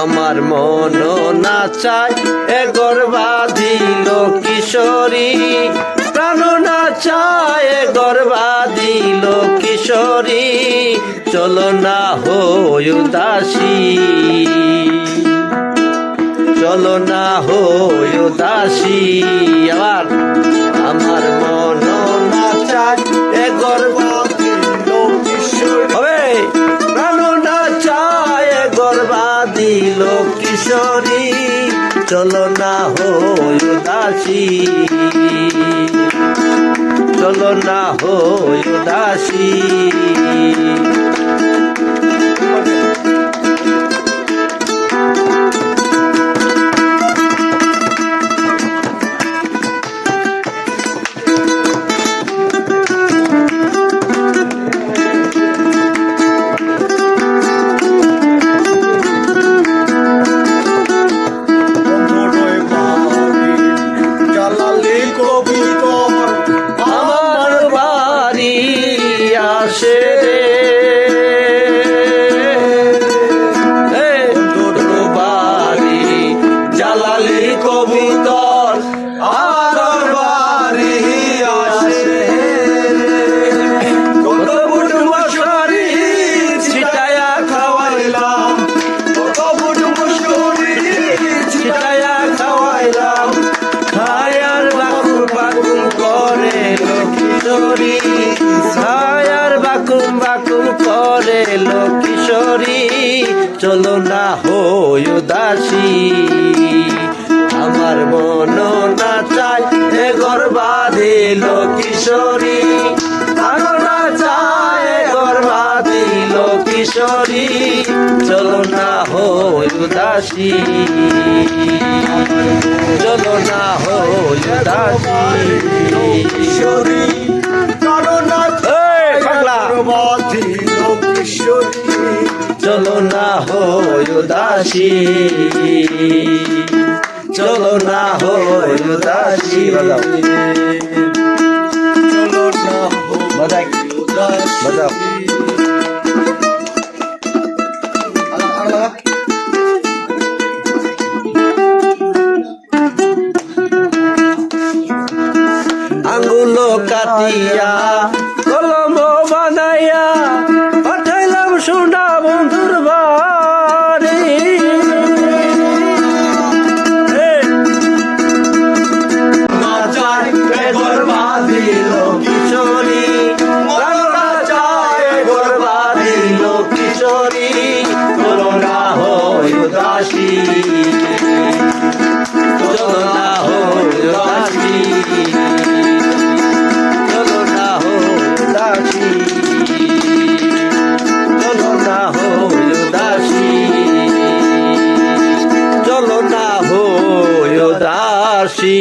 আমার মন না চায়, এ গর্বাধিল কিশোরী। প্রাণ না চায়, এ গর্বাধিল কিশোরী। চলো না হই উদাসী। চলো না হই উদাসী। আবার আমার মন চলো না হো উদাসী। চলো না হো উদাসী। Shitty. করে কিশোরী, চলো না হই উদাসী। আমার মন না চাই এ গর্বাধিল কিশোরী আরও না চায় চলো না হই চলো না হই হই উদাসী চলো না হই উদাসী বাজাও। চলো না হো বাজাই বাজাও। আঙ্গুলো কাটিয়া কলম বানাইয়া উদাসী করোনা হই উদাসী চলো না হো উদাসী চলো না হো উদাসী চলো না হো উদাসী